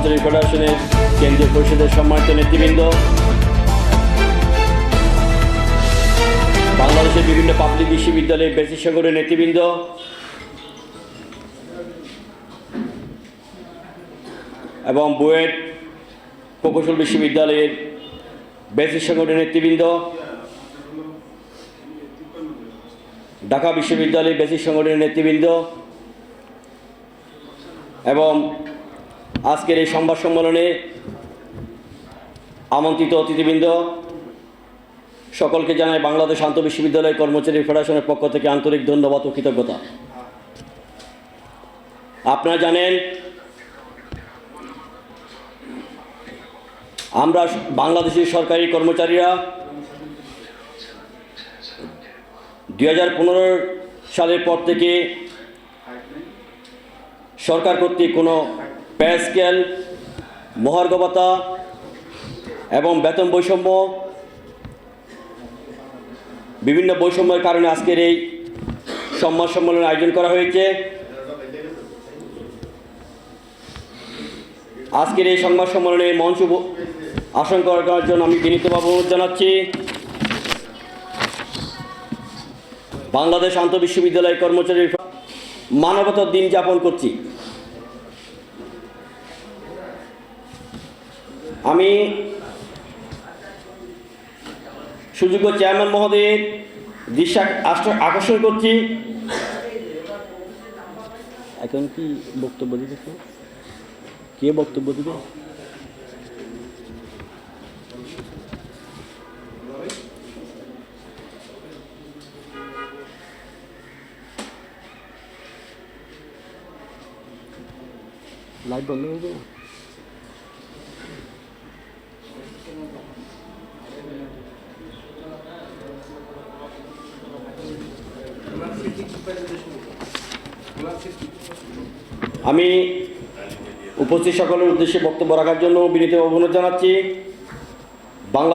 কর্মচারী ফেডারেশনের কেন্দ্রীয় পরিষদের সম্মানিত নেতৃবৃন্দ। বাংলাদেশের বিভিন্ন পাবলিক বিশ্ববিদ্যালয়ের বেসিক সংগঠনের নেতৃবৃন্দ। এবং বুয়েট প্রকৌশল বিশ্ববিদ্যালয়ের বেসিক সংগঠনের নেতৃবৃন্দ। ঢাকা বিশ্ববিদ্যালয়ের বেসিক সংগঠনের নেতৃবৃন্দ। এবং আজকের এই সংবাদ সম্মেলনে আমন্ত্রিত অতিথিবৃন্দ, সকলকে জানাই বাংলাদেশ আন্ত বিশ্ববিদ্যালয় কর্মচারী ফেডারেশনের পক্ষ থেকে আন্তরিক ধন্যবাদ ও কৃতজ্ঞতা। আপনারা জানেন, আমরা বাংলাদেশের সরকারি কর্মচারীরা দু হাজার পনেরো সালের পর থেকে সরকার কর্তৃক কোনো পে স্কেল মহার্ঘ ভাতা এবং বেতন বৈষম্য, বিভিন্ন বৈষম্যের কারণে আজকের এই সম্মান সম্মেলনের আয়োজন করা হয়েছে। আজকের এই সংবাদ সম্মেলনে মঞ্চ আসন করার জন্য আমি বিনীতভাবে অনুরোধ জানাচ্ছি। বাংলাদেশ আন্ত বিশ্ববিদ্যালয় কর্মচারী মানবতার দিন যাপন করছি। আমি সুযোগ্য চেয়ারম্যান মহোদয়ের আষ্ট- আকর্ষণ করছি। এখন কি বক্তব্য কেউ? কে বক্তব্য দিবে? লাইট বন্ধ হয়ে যাবে? আমি উপস্থিত সকলের উদ্দেশ্যে বক্তব্য রাখার জন্য বিনীত অনুরোধ জানাচ্ছি।